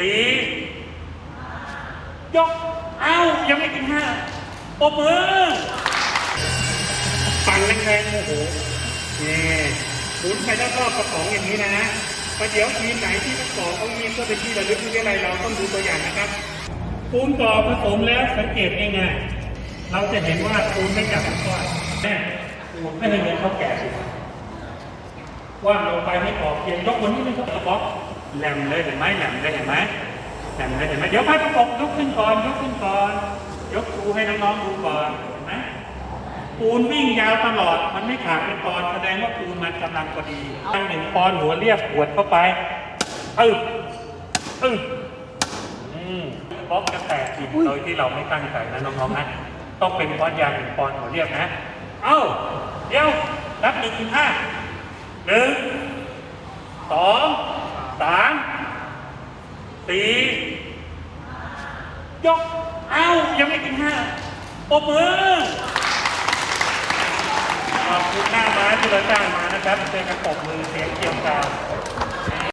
สี่ยก เอ้า ยังไม่ถึงห้าปรบมือฟังแรงๆโอ้โหนี่หมุนไปรอบๆกระป๋องอย่างนี้นะนะประเดี๋ยวทีมไหนที่กระป๋องเขามีเพื่อเป็นที่ระลึกหรืออะไรเราต้องดูตัวอย่างนะครับปูนกรอบผสมแล้วสังเกตง่ายๆเราจะเห็นว่าปูนไม่จับเป็นก้อนแน่ปูนไม่ให้เงินเขาแก่สิว่างลงไปไม่ออกเพียงยกบนนี้ไม่ต้องกระบอก แหลมเลยเห็นไหมแหลมเลยเห็นไหมแหลมเลยเห็นไหมเดี๋ยวพายประกบยกขึ้นก่อนยกขึ้นก่อน ยกปูให้น้องๆดูก่อนเห็นไหมปูนวิ่งยาวตลอดมันไม่ขาดเป็นตอนแสดงว่าปูนมันกำลังพอดีตั้งหนึ่งปอนด์หัวเรียบขวดเข้าไปอึ๊บอึ๊บอืมบล็อกจะแตกอีกโดยที่เราไม่ตั้งใจนะน้องๆนะต้องเป็นก้อนยางหนึ่งปอนด์หัวเรียบนะ เอ้าเดี๋ยวนับหนึ่งถึงห้าหนึ่งสอง สามสี่ยก เอ้า ยังไม่ถึงห้าปรบมือ ขอบคุณหน้าม้าที่เราจ้างมานะครับเป็นกระปรบมือเสียงเกี่ยวกาว